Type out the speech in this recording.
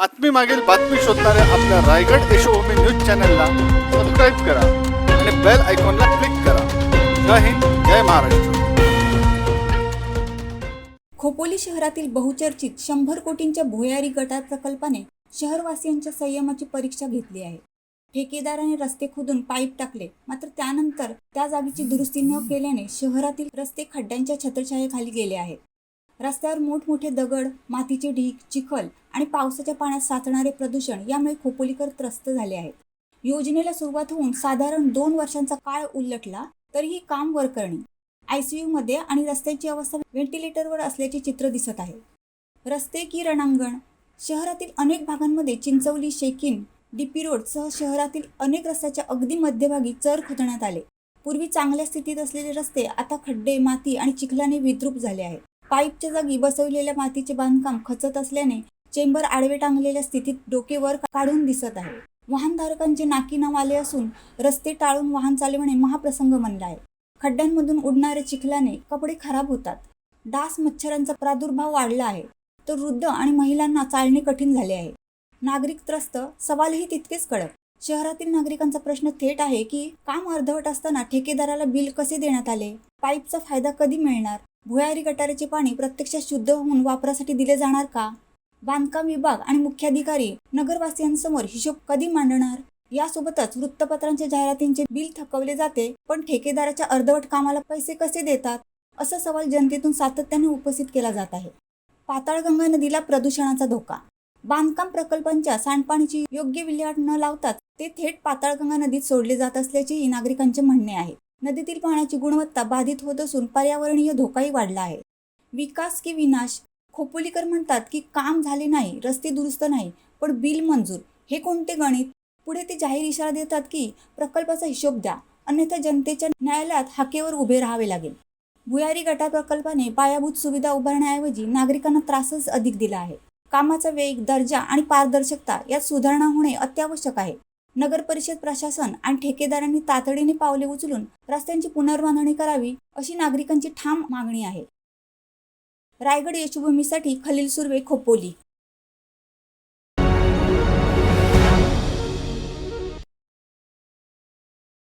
बातमी मागील बातमी शोधणाऱ्या आपल्या रायगड यशोभूमी न्यूज चॅनलला सबस्क्राईब करा आणि बेल आयकॉनला क्लिक करा. जय हिंद जय महाराष्ट्र. खोपोली शहरातील बहुचर्चित शंभर कोटींच्या भुयारी गटार प्रकल्पाने शहरवासियांच्या संयमाची परीक्षा घेतली आहे. ठेकेदाराने रस्ते खोदून पाईप टाकले मात्र त्यानंतर त्या जागेची दुरुस्ती न केल्याने शहरातील रस्ते खड्ड्यांच्या छत्रछायेखाली गेले आहेत. रस्त्यावर मोठमोठे दगड मातीचे ढीग चिखल आणि पावसाच्या पाण्यात साचणारे प्रदूषण यामुळे खोपोलीकर त्रस्त झाले आहेत. योजनेला सुरुवात होऊन साधारण दोन वर्षांचा काळ उलटला तरीही काम वरकरणी. आयसीयू मध्ये आणि रस्त्यांची अवस्था व्हेंटिलेटरवर असल्याचे चित्र दिसत आहे. रस्ते की रणांगण. शहरातील अनेक भागांमध्ये चिंचवली शेकिन डीपी रोड सह शहरातील अनेक रस्त्याच्या अगदी मध्यभागी चर खोदण्यात आले. पूर्वी चांगल्या स्थितीत असलेले रस्ते आता खड्डे माती आणि चिखलाने विद्रूप झाले आहेत. पाईपच्या जागी बसवलेल्या मातीचे बांधकाम खचत असल्याने चेंबर आडवे टांगलेल्या स्थितीत डोके वर काढून दिसत आहे. वाहनधारकांचे नाकी नाव आले असून रस्ते टाळून वाहन चालवणे महाप्रसंग बनला आहे. खड्ड्यांमधून उडणाऱ्या चिखलाने कपडे खराब होतात. डास मच्छरांचा प्रादुर्भाव वाढला आहे. तर वृद्ध आणि महिलांना चालणे कठीण झाले आहे. नागरिक त्रस्त? सवालही तितकेच कडक. शहरातील नागरिकांचा प्रश्न थेट आहे की काम अर्धवट असताना ठेकेदाराला बिल कसे देण्यात आले? पाईपचा फायदा कधी मिळणार? भुयारी गटाराचे पाणी प्रत्यक्षात शुद्ध होऊन वापरासाठी दिले जाणार का? बांधकाम विभाग आणि मुख्याधिकारी नगरवासियांसमोर हिशोब कधी मांडणार? यासोबतच वृत्तपत्रांच्या जाहिरातींचे बिल थकवले जाते पण ठेकेदाराच्या अर्धवट कामाला पैसे कसे देतात? असा सवाल जनतेतून सातत्याने उपस्थित केला जात आहे. पाताळगंगा नदीला प्रदूषणाचा धोका. बांधकाम प्रकल्पांच्या सांडपाणीची योग्य विल्हेवाट न लावताच ते थेट पाताळगंगा नदीत सोडले जात असल्याचेही नागरिकांचे म्हणणे आहे. नदीतील पाण्याची गुणवत्ता बाधित होत असून पर्यावरणीय धोकाही वाढला आहे. विकास की विनाश? खोपोलीकर म्हणतात की काम झाले नाही रस्ते दुरुस्त नाही पण बिल मंजूर. हे कोणते गणित? पुढे ते जाहीर इशारा देतात की प्रकल्पाचा हिशोब द्या. अन्यथा जनतेच्या न्यायालयात हाकेवर उभे राहावे लागेल. भुयारी गटार प्रकल्पाने पायाभूत सुविधा उभारण्याऐवजी नागरिकांना त्रासच अधिक दिला आहे. कामाचा वेग दर्जा आणि पारदर्शकता यात सुधारणा होणे अत्यावश्यक आहे. नगर परिषद प्रशासन आणि ठेकेदारांनी तातडीने पावले उचलून रस्त्यांची पुनर्बांधणी करावी अशी नागरिकांची ठाम मागणी आहे. रायगड यशभूमीसाठी खलील सुर्वे खोपोली